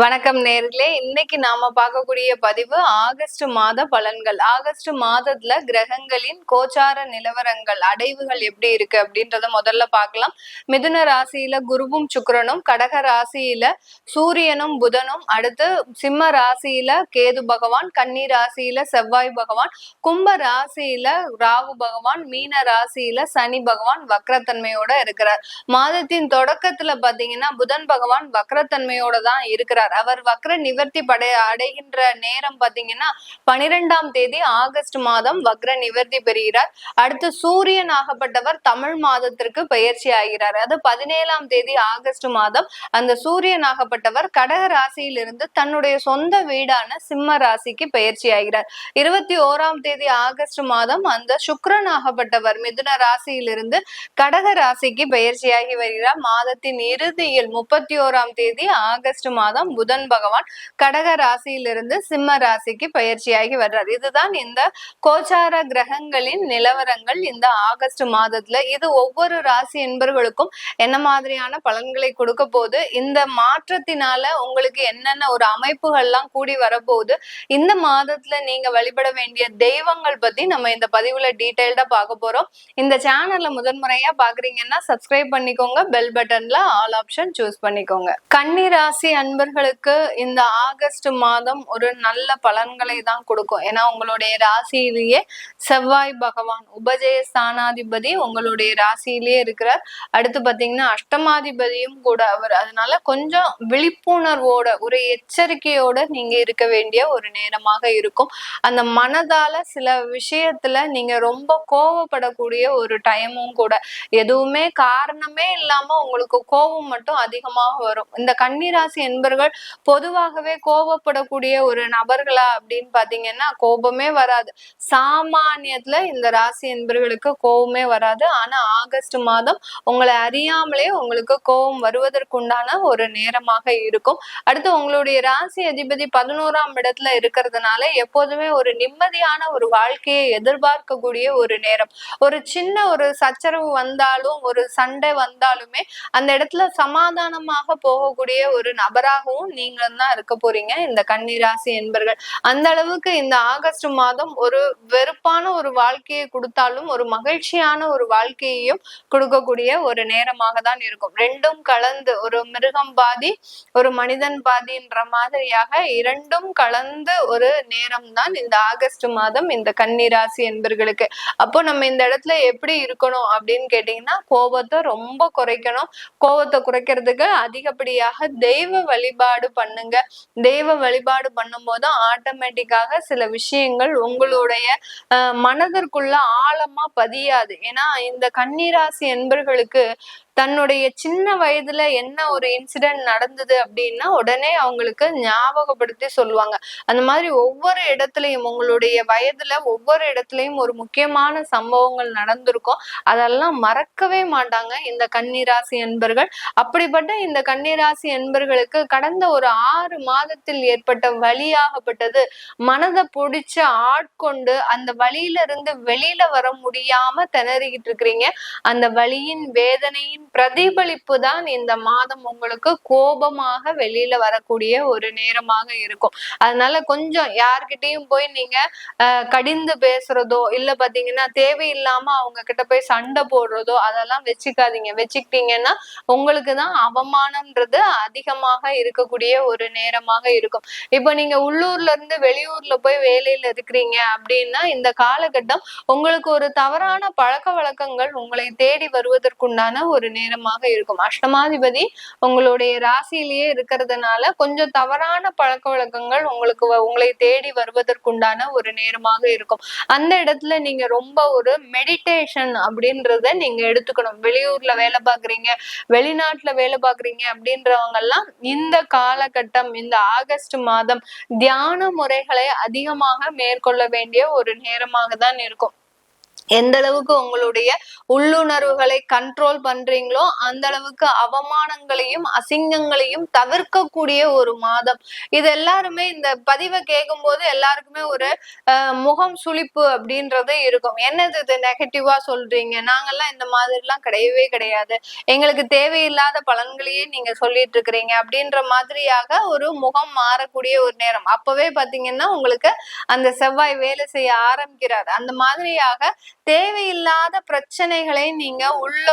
வணக்கம் நேர்களே. இன்னைக்கு நாம பார்க்கக்கூடிய பதிவு ஆகஸ்ட் மாத பலன்கள். ஆகஸ்ட் மாதத்துல கிரகங்களின் கோச்சார நிலவரங்கள் அடைவுகள் எப்படி இருக்கு அப்படின்றத முதல்ல பார்க்கலாம். மிதுன ராசியில குருவும் சுக்கிரனும் கடக ராசியில சூரியனும் புதனும் அடுத்து சிம்ம ராசியில கேது பகவான் கன்னி ராசியில செவ்வாய் பகவான் கும்ப ராசியில ராகு பகவான் மீன ராசியில சனி பகவான் வக்ரத்தன்மையோட இருக்கிறார். மாதத்தின் தொடக்கத்துல பாத்தீங்கன்னா புதன் பகவான் வக்ரத்தன்மையோட தான் இருக்கிறார். அவர் வக்ர நிவர்த்தி படை அடைகின்ற நேரம் பாத்தீங்கன்னா பனிரெண்டாம் தேதி ஆகஸ்ட் மாதம் வக்ர நிவர்த்தி பெறுகிறார். அடுத்து சூரியன் ஆகப்பட்டவர் தமிழ் மாதத்திற்கு பயிற்சி ஆகிறார். அது பதினேழாம் தேதி ஆகஸ்ட் மாதம் அந்த சூரியன் ஆகப்பட்டவர் கடக ராசியிலிருந்து தன்னுடைய சொந்த வீடான சிம்ம ராசிக்கு பயிற்சி ஆகிறார். இருபத்தி ஓராம் தேதி ஆகஸ்ட் மாதம் அந்த சுக்ரன் ஆகப்பட்டவர் மிதுன ராசியிலிருந்து கடக ராசிக்கு பயிற்சியாகி வருகிறார். மாதத்தின் இறுதியில் முப்பத்தி ஓராம் தேதி ஆகஸ்ட் மாதம் புதன் பகவான் கடக ராசியிலிருந்து சிம்ம ராசிக்கு பயிற்சியாகி வர்றார். இதுதான் இந்த கோச்சார கிரகங்களின் நிலவரங்கள் இந்த ஆகஸ்ட் மாதத்துல. இது ஒவ்வொரு ராசி என்பர்களுக்கும் என்ன மாதிரியான பலன்களை கொடுக்க போது இந்த மாற்றத்தினால உங்களுக்கு என்னென்ன ஒரு அமைப்புகள்லாம் கூடி வரப்போகுது? இந்த மாதத்துல நீங்க வழிபட வேண்டிய தெய்வங்கள் பத்தி நம்ம இந்த பதிவுல டீடைல்டா பார்க்க போறோம். இந்த சேனல்ல முதன்முறையா பாக்குறீங்கன்னா சப்ஸ்கிரைப் பண்ணிக்கோங்க. பெல் பட்டன்ல ஆல் ஆப்ஷன் சூஸ் பண்ணிக்கோங்க. கன்னி ராசி அன்பர்கள் உங்களுக்கு இந்த ஆகஸ்ட் மாதம் ஒரு நல்ல பலன்களை தான் கொடுக்கும். ஏன்னா உங்களுடைய ராசியிலேயே செவ்வாய் பகவான் உபஜய ஸ்தானாதிபதி உங்களுடைய ராசியிலேயே இருக்கிறார். அடுத்து பார்த்தீங்கன்னா அஷ்டமாதிபதியும் கூட அவர். அதனால கொஞ்சம் விழிப்புணர்வோட ஒரு எச்சரிக்கையோட நீங்க இருக்க வேண்டிய ஒரு நேரமாக இருக்கும். அந்த மனதால சில விஷயத்துல நீங்க ரொம்ப கோவப்படக்கூடிய ஒரு டைமும் கூட. எதுவுமே காரணமே இல்லாம உங்களுக்கு கோபம் மட்டும் அதிகமாக வரும். இந்த கன்னிராசி என்பர்கள் பொதுவாகவே கோபப்படக்கூடிய ஒரு நபர்களா அப்படின்னு பாத்தீங்கன்னா கோபமே வராது. சாமானியத்துல இந்த ராசி என்பர்களுக்கு கோபமே வராது. ஆனா ஆகஸ்ட் மாதம் உங்களை அறியாமலே உங்களுக்கு கோபம் வருவதற்குண்டான ஒரு நேரமாக இருக்கும். அடுத்து உங்களுடைய ராசி அதிபதி பதினோராம் இடத்துல இருக்கிறதுனால எப்போதுமே ஒரு நிம்மதியான ஒரு வாழ்க்கையை எதிர்பார்க்கக்கூடிய ஒரு நேரம். ஒரு சின்ன ஒரு சச்சரவு வந்தாலும் ஒரு சண்டை வந்தாலுமே அந்த இடத்துல சமாதானமாக போகக்கூடிய ஒரு நபராகவும் நீங்களும் தான் இருக்க போறீங்க. இந்த கண்ணீராசி என்பர்கள் அந்த அளவுக்கு இந்த ஆகஸ்ட் மாதம் ஒரு வெறுப்பான ஒரு வாழ்க்கையை கொடுத்தாலும் ஒரு மகிழ்ச்சியான ஒரு வாழ்க்கையையும் கொடுக்கக்கூடிய ஒரு நேரமாக தான் இருக்கும். ரெண்டும் கலந்து ஒரு மிருகம் பாதி ஒரு மனிதன் பாதின்ற மாதிரியாக இரண்டும் கலந்து ஒரு நேரம் தான் இந்த ஆகஸ்ட் மாதம் இந்த கன்னிராசி என்பர்களுக்கு. அப்போ நம்ம இந்த இடத்துல எப்படி இருக்கணும் அப்படின்னு கேட்டீங்கன்னா கோபத்தை ரொம்ப குறைக்கணும். கோபத்தை குறைக்கிறதுக்கு அதிகப்படியாக தெய்வ வழிபாடு பண்ணுங்க. தெய்வ வழிபாடு பண்ணும்போது ஆட்டோமேட்டிக்காக சில விஷயங்கள் உங்களுடைய அஹ், மனதிற்குள்ள ஆழமா பதியாது. ஏன்னா இந்த கன்னிராசி என்பர்களுக்கு தன்னுடைய சின்ன வயதுல என்ன ஒரு இன்சிடென்ட் நடந்தது அப்படின்னா உடனே அவங்களுக்கு ஞாபகப்படுத்தி சொல்லுவாங்க. அந்த மாதிரி ஒவ்வொரு இடத்துலயும் உங்களுடைய வயதுல ஒவ்வொரு இடத்துலயும் ஒரு முக்கியமான சம்பவங்கள் நடந்திருக்கும். அதெல்லாம் மறக்கவே மாட்டாங்க இந்த கன்னிராசி என்பர்கள் அப்படிப்பட்ட இந்த கன்னிராசி என்பர்களுக்கு கடந்த ஒரு ஆறு மாதத்தில் ஏற்பட்ட வழியாகப்பட்டது. மனதை பிடிச்சு ஆட்கொண்டு அந்த வழியில இருந்து வெளியில வர முடியாம திணறிக்கிட்டு இருக்கிறீங்க. அந்த வழியின் வேதனையின் பிரதிபலிப்பு தான் இந்த மாதம் உங்களுக்கு கோபமாக வெளியில வரக்கூடிய ஒரு நேரமாக இருக்கும். அதனால கொஞ்சம் யார்கிட்டயும் போய் நீங்க கடிந்து பேசுறதோ இல்ல பாத்தீங்கன்னா தேவையில்லாம அவங்க கிட்ட போய் சண்டை போடுறதோ அதெல்லாம் வச்சுக்காதீங்க. வச்சுக்கிட்டீங்கன்னா உங்களுக்கு தான் அவமானம்ன்றது அதிகமாக இருக்கக்கூடிய ஒரு நேரமாக இருக்கும். இப்ப நீங்க உள்ளூர்ல இருந்து வெளியூர்ல போய் வேலையில இருக்கிறீங்க அப்படின்னா இந்த காலகட்டம் உங்களுக்கு ஒரு தவறான பழக்க வழக்கங்கள் உங்களை தேடி வருவதற்குண்டான ஒரு நேரமாக இருக்கும். அஷ்டமாதிபதி உங்களுடைய ராசியிலேயே இருக்கிறதுனால கொஞ்சம் தவறான பழக்க வழக்கங்கள் உங்களுக்கு வ- உங்களை தேடி வருவதற்குண்டான ஒரு நேரமாக இருக்கும். அந்த இடத்துல நீங்க ரொம்ப ஒரு மெடிடேஷன் அப்படின்றத நீங்க எடுத்துக்கணும். வெளியூர்ல வேலை பார்க்குறீங்க வெளிநாட்டுல வேலை பார்க்குறீங்க அப்படின்றவங்க எல்லாம் இந்த காலகட்டம் இந்த ஆகஸ்ட் மாதம் தியான முறைகளை அதிகமாக மேற்கொள்ள வேண்டிய ஒரு நேரமாக தான் இருக்கும். எந்த அளவுக்கு உங்களுடைய உள்ளுணர்வுகளை கண்ட்ரோல் பண்றீங்களோ அந்த அளவுக்கு அவமானங்களையும் அசிங்கங்களையும் தவிர்க்கக்கூடிய ஒரு மாதம். இது எல்லாருமே இந்த பதிவை கேட்கும் போது எல்லாருக்குமே ஒரு முகம் சுளிப்பு அப்படின்றது இருக்கும். என்னது இது நெகட்டிவா சொல்றீங்க? நாங்கெல்லாம் இந்த மாதிரிலாம் கிடையவே கிடையாது. எங்களுக்கு தேவையில்லாத பலன்களையே நீங்க சொல்லிட்டு இருக்கிறீங்க அப்படின்ற மாதிரியாக ஒரு முகம் மாறக்கூடிய ஒரு நேரம். அப்பவே பாத்தீங்கன்னா உங்களுக்கு அந்த செவ்வாய் வேலை செய்ய ஆரம்பிக்கிறார். அந்த மாதிரியாக தேவையில்லாத பிரச்சனைகளை நீங்க உள்ள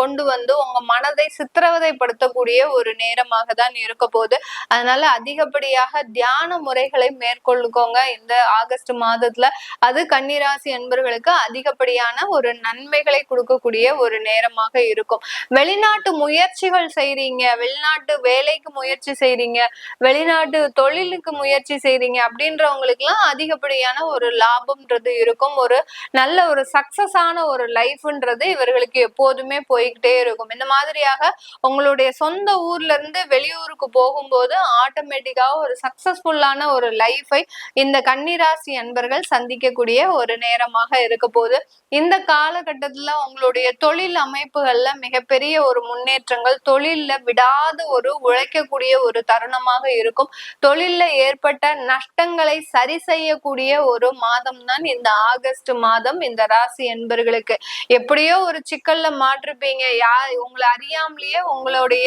கொண்டு வந்து உங்க மனதை சித்திரவதைப்படுத்தக்கூடிய ஒரு நேரமாக தான் இருக்க போகுது. அதனால அதிகப்படியாக தியான முறைகளை மேற்கொள்ளுக்கோங்க. இந்த ஆகஸ்ட் மாதத்துல அது கன்னிராசி அன்பர்களுக்கு அதிகப்படியான ஒரு நன்மைகளை கொடுக்கக்கூடிய ஒரு நேரமாக இருக்கும். வெளிநாட்டு முயற்சிகள் செய்றீங்க. வெளிநாட்டு வேலைக்கு முயற்சி செய்றீங்க. வெளிநாட்டு தொழிலுக்கு முயற்சி செய்றீங்க. அப்படின்றவங்களுக்கு எல்லாம் அதிகப்படியான ஒரு லாபம்ன்றது இருக்கும். ஒரு நல்ல ஒரு சக்சஸ் ஆன ஒரு லைஃப்ன்றது இவர்களுக்கு எப்போதுமே போய்கிட்டே இருக்கும். இந்த மாதிரியாக உங்களுடைய சொந்த ஊர்ல இருந்து வெளியூருக்கு போகும்போது ஆட்டோமேட்டிக்காக ஒரு சக்சஸ்ஃபுல்லான ஒரு லைஃபை இந்த கன்னிராசி அன்பர்கள் சந்திக்கக்கூடிய ஒரு நேரமாக இருக்க போது இந்த காலகட்டத்துல உங்களுடைய தொழில் அமைப்புகள்ல மிகப்பெரிய ஒரு முன்னேற்றங்கள் தொழில்ல விடாத ஒரு உழைக்கக்கூடிய ஒரு தருணமாக இருக்கும். தொழில்ல ஏற்பட்ட நஷ்டங்களை சரி செய்யக்கூடிய ஒரு மாதம் தான் இந்த ஆகஸ்ட் மாதம் இந்த ராசி என்பர்களுக்கு. எப்படியோ ஒரு சிக்கல்ல மாற்றிருப்பீங்க யா உங்களை அறியாமலேயே உங்களுடைய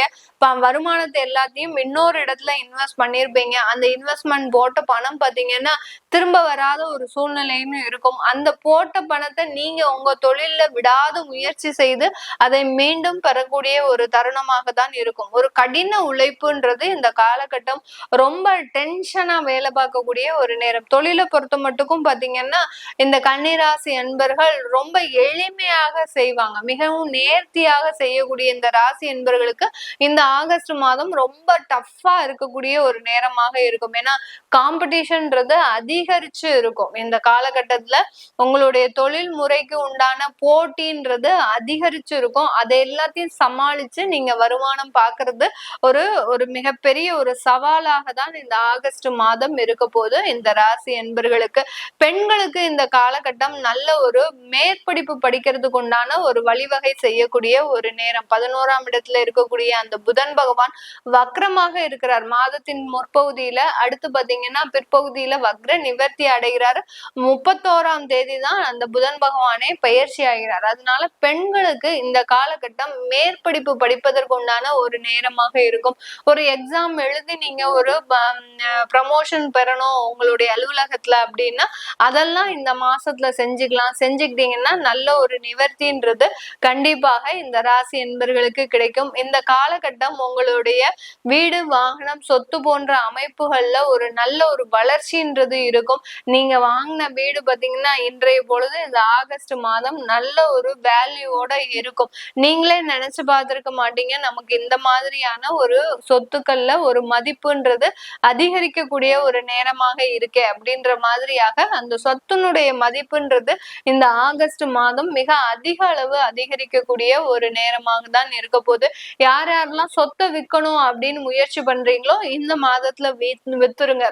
வருமானத்தை எல்லாத்தையும் இன்னொரு இடத்துல இன்வெஸ்ட் பண்ணிருப்பீங்க. அந்த இன்வெஸ்ட்மெண்ட் போட்ட பணம் பாத்தீங்கன்னா திரும்ப வராத ஒரு சூழ்நிலைன்னு இருக்கும். அந்த போட்ட பணத்தை நீங்க உங்க தொழில்ல விடாத முயற்சி செய்து அதை மீண்டும் பெறக்கூடிய ஒரு தருணமாக தான் இருக்கும். ஒரு கடின உழைப்புன்றது இந்த காலகட்டம் ரொம்ப டென்ஷனா வேலை பார்க்கக்கூடிய ஒரு நேரம். தொழிலை பொறுத்த மட்டுக்கும் பாத்தீங்கன்னா இந்த கன்னிராசி என்பர்கள் ரொம்ப எளிமையாக செய்வாங்க. மிகவும் நேர்த்தியாக செய்யக்கூடிய இந்த ராசி என்பர்களுக்கு இந்த ஆகஸ்ட் மாதம் ரொம்ப டஃப்பா இருக்கக்கூடிய ஒரு நேரமாக இருக்கும். ஏன்னா காம்படிஷன்ன்றது அதிகரிச்சு இருக்கும். இந்த காலகட்டத்துல உங்களுடைய தொழில் முறைக்கு உண்டான போட்டின்றது அதிகரிச்சு இருக்கும். அதை எல்லாத்தையும் சமாளிச்சு நீங்க வருமானம் பாக்குறது ஒரு ஒரு மிகப்பெரிய ஒரு சவாலாக தான் இந்த ஆகஸ்ட் மாதம் இருக்க போது இந்த ராசி என்பர்களுக்கு. பெண்களுக்கு இந்த காலகட்டம் நல்ல ஒரு மேற்படிப்பு படிக்கிறதுக்கு உண்டான ஒரு வழிவகை செய்யக்கூடிய ஒரு நேரம். பதினோராம் இடத்துல இருக்கக்கூடிய அந்த புதன் பகவான் வக்ரமாக இருக்கிறார். மாதத்தின் முற்பகுதியில அடுத்து பாத்தீங்கன்னா பிற்பகுதியில வக்ர நிவர்த்தி அடைகிறார். முப்பத்தோராம் தேதி தான் அந்த புதன் பகவானே பயிற்சி ஆகிறார். அதனால பெண்களுக்கு இந்த காலகட்டம் மேற்படிப்பு படிப்பதற்கு உண்டான ஒரு நேரமாக இருக்கும். ஒரு எக்ஸாம் எழுதி நீங்க ஒரு ப்ரமோஷன் பெறணும் உங்களுடைய அலுவலகத்துல அப்படின்னா அதெல்லாம் இந்த மாசத்துல செஞ்சுக்கலாம். செஞ்சு தெரிஞ்சுக்கிட்டீங்கன்னா நல்ல ஒரு நிவர்த்தின்றது கண்டிப்பாக இந்த ராசி என்பர்களுக்கு கிடைக்கும். இந்த காலகட்டம் உங்களுடைய வீடு வாகனம் சொத்து போன்ற அமைப்புகள்ல ஒரு நல்ல ஒரு வளர்ச்சின்றது இருக்கும். நீங்க வாங்கின வீடு பாத்தீங்கன்னா இன்றைய பொழுது இந்த ஆகஸ்ட் மாதம் நல்ல ஒரு வேல்யூவோட இருக்கும். நீங்களே நினைச்சு பார்த்திருக்க மாட்டீங்க. நமக்கு இந்த மாதிரியான ஒரு சொத்துக்கள்ல ஒரு மதிப்புன்றது அதிகரிக்கக்கூடிய ஒரு நேரமாக இருக்கே அப்படின்ற மாதிரியாக அந்த சொத்துனுடைய மதிப்புன்றது இந்த ஆகஸ்ட் மாதம் மிக அதிக அளவு அதிகரிக்கக்கூடிய ஒரு நேரமாக தான் இருக்க போகுது. யார் யாரெல்லாம் சொத்தை விற்கணும் அப்படின்னு முயற்சி பண்றீங்களோ இந்த மாதத்துல வித்துருங்க.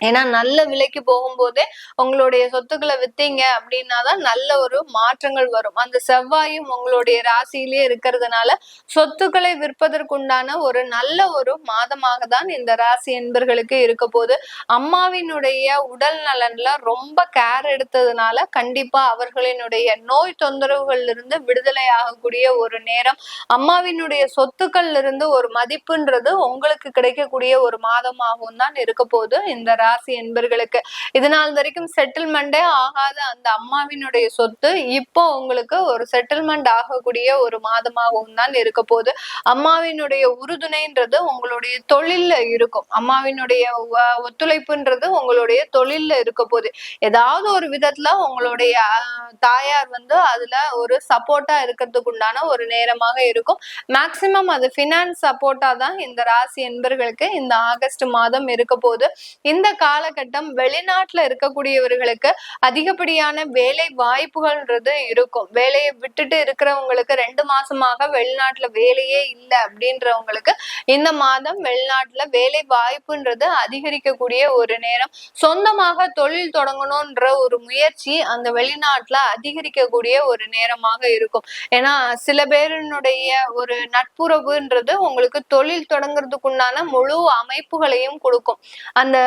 ஏன்னா நல்ல விலைக்கு போகும்போதே உங்களுடைய சொத்துக்களை வித்தீங்க அப்படின்னாதான் நல்ல ஒரு மாற்றங்கள் வரும். அந்த செவ்வாயும் உங்களுடைய ராசியிலேயே இருக்கிறதுனால சொத்துக்களை விற்பதற்குண்டான ஒரு நல்ல ஒரு மாதமாக தான் இந்த ராசி என்பர்களுக்கு இருக்க போது அம்மாவினுடைய உடல் நலன்ல ரொம்ப கேர் எடுத்ததுனால கண்டிப்பா அவர்களினுடைய நோய் தொந்தரவுகள்ல இருந்து விடுதலை ஆகக்கூடிய ஒரு நேரம் அம்மாவினுடைய சொத்துக்கள்ல இருந்து ஒரு மதிப்புன்றது உங்களுக்கு கிடைக்கக்கூடிய ஒரு மாதமாகவும் தான் இருக்க போது இந்த ராசி என்பர்களுக்கு. இது நாள் வரைக்கும் செட்டில்மெண்டே ஆகாத அந்த அம்மாவினுடைய சொத்து இப்போ உங்களுக்கு ஒரு செட்டில்மெண்ட் ஆகக்கூடிய ஒரு மாதமாகவும் தான் இருக்க போகுது. அம்மாவினுடைய உறுதுணைன்றது உங்களுடைய தொழில்ல இருக்கும். அம்மாவினுடைய ஒத்துழைப்புன்றது உங்களுடைய தொழில்ல இருக்க போகுது. ஏதாவது ஒரு விதத்துல உங்களுடைய தாயார் வந்து அதுல ஒரு சப்போர்ட்டா இருக்கிறதுக்கு உண்டான ஒரு நேரமாக இருக்கும். மேக்சிமம் அது பினான்ஸ் சப்போர்ட்டா தான் இந்த ராசி என்பர்களுக்கு இந்த ஆகஸ்ட் மாதம் இருக்க போகுது. இந்த காலகட்டம் வெளிநாட்டுல இருக்கக்கூடியவர்களுக்கு அதிகப்படியான வேலை வாய்ப்புகள்ன்றது இருக்கும். வேலையை விட்டுட்டு இருக்கிறவங்களுக்கு ரெண்டு மாசமாக வெளிநாட்டுல வேலையே இல்லை அப்படின்றவங்களுக்கு இந்த மாதம் வெளிநாட்டுல வேலை வாய்ப்புன்றது அதிகரிக்கக்கூடிய ஒரு நேரம். சொந்தமாக தொழில் தொடங்கணும்ன்ற ஒரு முயற்சி அந்த வெளிநாட்டுல அதிகரிக்கக்கூடிய ஒரு நேரமாக இருக்கும். ஏன்னா சில பேருனுடைய ஒரு நட்புறவுன்றது உங்களுக்கு தொழில் தொடங்குறதுக்குண்டான முழு அமைப்புகளையும் கொடுக்கும். அந்த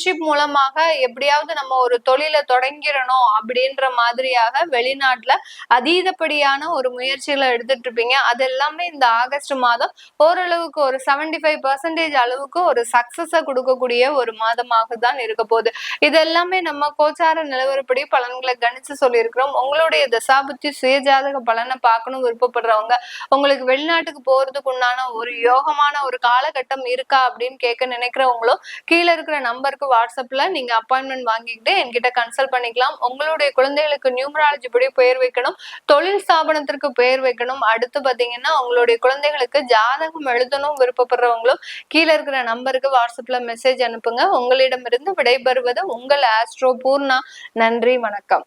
ஃப்ரெண்ட்ஷிப் மூலமாக எப்படியாவது நம்ம ஒரு தொழிலை தொடங்கிடணும் அப்படின்ற மாதிரியாக வெளிநாட்டுல அதீதப்படியான ஒரு முயற்சிகளை எடுத்துட்டு இருப்பீங்க. அது எல்லாமே இந்த ஆகஸ்ட் மாதம் ஓரளவுக்கு ஒரு செவன்டி ஃபைவ் பர்சன்டேஜ் அளவுக்கு ஒரு சக்சஸ கொடுக்கக்கூடிய ஒரு மாதமாக தான் இருக்க போகுது. இது எல்லாமே நம்ம கோச்சார நிலவரப்படி பலன்களை கணிச்சு சொல்லியிருக்கிறோம். உங்களுடைய தசாபுத்தி சுயஜாதக பலனை பார்க்கணும் விருப்பப்படுறவங்க உங்களுக்கு வெளிநாட்டுக்கு போறதுக்கு உண்டான ஒரு யோகமான ஒரு காலகட்டம் இருக்கா அப்படின்னு கேட்க நினைக்கிறவங்களும் கீழே இருக்கிற நம்பர் நம்பருக்கு வாட்ஸ்அப்ல நீங்க அப்பாயின்மெண்ட் வாங்கிக்கிட்டு என்கிட்ட கன்சல்ட் பண்ணிக்கலாம். உங்களுடைய குழந்தைகளுக்கு நியூமராலஜி படி பெயர் வைக்கணும். தொழில் ஸ்தாபனத்திற்கு பெயர் வைக்கணும். அடுத்து பாத்தீங்கன்னா உங்களுடைய குழந்தைகளுக்கு ஜாதகம் எழுதணும் விருப்பப்படுறவங்களும் கீழே இருக்கிற நம்பருக்கு வாட்ஸ்அப்ல மெசேஜ் அனுப்புங்க. உங்களிடமிருந்து விடைபெறுவது உங்கள் ஆஸ்ட்ரோ பூர்ணா. நன்றி வணக்கம்.